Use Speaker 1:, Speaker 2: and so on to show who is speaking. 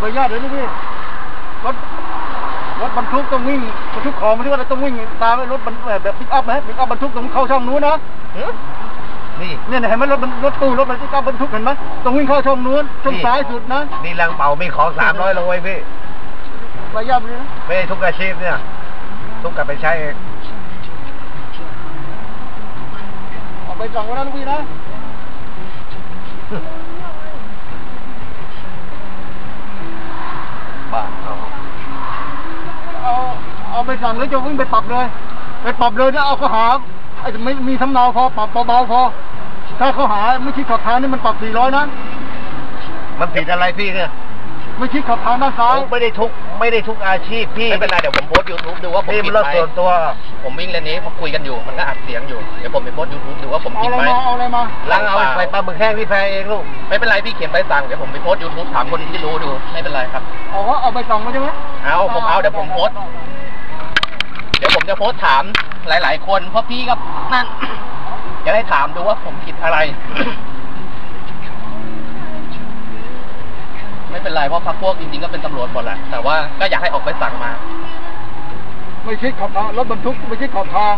Speaker 1: ใบอนุญาตเลยนะพี่รถรถบรรทุกต้องวิ่งบรรทุกของไม่ใช่ว่าเราต้องวิ่งตามไอ้รถบรรแบบปิกอัพนะปิกอัพบรรทุกต้องเข้าช่องนู้นนะ
Speaker 2: นี่
Speaker 1: เนี่ยเห็นไหมรถบรรรถตู้รถบรรทุกบรรทุกเห็นไหมต้องวิ่งเข้าช่องนู้นช่องซ้ายสุดนะ
Speaker 2: นี่ลังเป่ามีของสามร้อยโลไว้พี่
Speaker 1: ใบอนุญาตเลยนะ
Speaker 2: ไม่ได้ทุกอาชีพเนี่ย ทุกกลับไปใช้เอง
Speaker 1: เอาไปสั่งไว้นะลูกพี่นะ
Speaker 2: เอา
Speaker 1: ไปสั่งแล้วจะวิ่งไปปรับเลย ไปปรับเลยเนี่ยเอาข้อหาไอ้ไม่มีสำเนาพอปรับเบาๆพอ ถ้าข้อหาไม่คิดขับทางนี่มันปรับสี่ร้อยนะ
Speaker 2: มันผิดอะไรพี่เนี่ย
Speaker 1: ไม่คิดขับทางด้านซ้าย
Speaker 2: ผมไม่ได้ทุกไม่ได้ทุกอาชีพพี่
Speaker 3: ไม่เป็นไรเดี๋ยวผมโพสต์ยูทูบดูว่าผม
Speaker 2: พี่
Speaker 3: ผิ
Speaker 2: มัน
Speaker 3: ด
Speaker 2: เรื่อง
Speaker 3: ไหม
Speaker 2: ส่วนตัว
Speaker 3: ผมวิ่งเลนนี้พอคุยกันอยู่มันก็อัดเสียงอยู่เดี๋ยวผมไปโพสต์ยูทูบดูว่าผม
Speaker 1: เอา
Speaker 3: ผิด
Speaker 1: อะไร
Speaker 3: ไหม
Speaker 1: มาเอาอะไรมา
Speaker 2: ลังเอาใส่ปลาหมึกแห้งที่แพรเองลูก
Speaker 3: ไม่เป็นไรพี่เขียนใบสั่งเดี๋ยวผมไปโพสต์ยูทูบถามคนที่รู้ดูไม่เป็นไรครับ
Speaker 1: เอาว่าเอาไปสั่งมาใช่ไหม
Speaker 3: เอาผมเอาเดี๋ยวผมโพสต์เดี๋ยว ผมจะโพสถามหลาย ๆ คนเพราะพี่ก็นั่นจะได้ถามดูว่าผมผิดอะไร ไม่เป็นไรเพราะพักพวกจริงๆก็เป็นตำรวจหมดแหละแต่ว่าก็อยากให้ออกไปสั่งมา
Speaker 1: ไม่คิดขับทางรถบรรทุกไม่คิดขับทาง